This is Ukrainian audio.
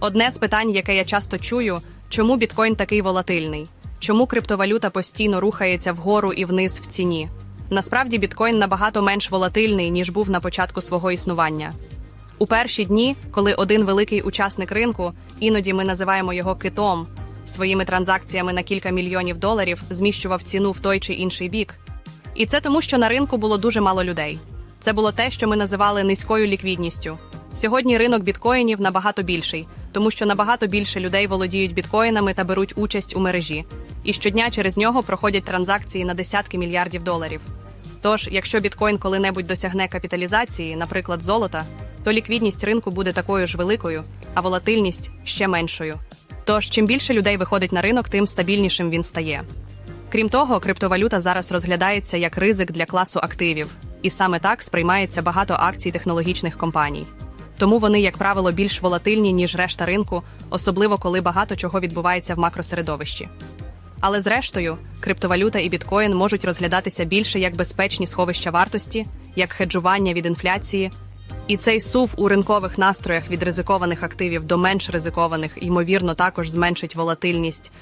Одне з питань, яке я часто чую, чому біткоін такий волатильний? Чому криптовалюта постійно рухається вгору і вниз в ціні? Насправді біткоін набагато менш волатильний, ніж був на початку свого існування. У перші дні, коли один великий учасник ринку, іноді ми називаємо його китом, своїми транзакціями на кілька мільйонів доларів зміщував ціну в той чи інший бік. І це тому, що на ринку було дуже мало людей. Це було те, що ми називали низькою ліквідністю. Сьогодні ринок біткоїнів набагато більший, тому що набагато більше людей володіють біткоїнами та беруть участь у мережі. І щодня через нього проходять транзакції на десятки мільярдів доларів. Тож, якщо біткоін коли-небудь досягне капіталізації, наприклад, золота, то ліквідність ринку буде такою ж великою, а волатильність ще меншою. Тож, чим більше людей виходить на ринок, тим стабільнішим він стає. Крім того, криптовалюта зараз розглядається як ризик для класу активів, і саме так сприймається багато акцій технологічних компаній. Тому вони, як правило, більш волатильні, ніж решта ринку, особливо коли багато чого відбувається в макросередовищі. Але зрештою, криптовалюта і біткоін можуть розглядатися більше як безпечні сховища вартості, як хеджування від інфляції. І цей сув у ринкових настроях від ризикованих активів до менш ризикованих, ймовірно, також зменшить волатильність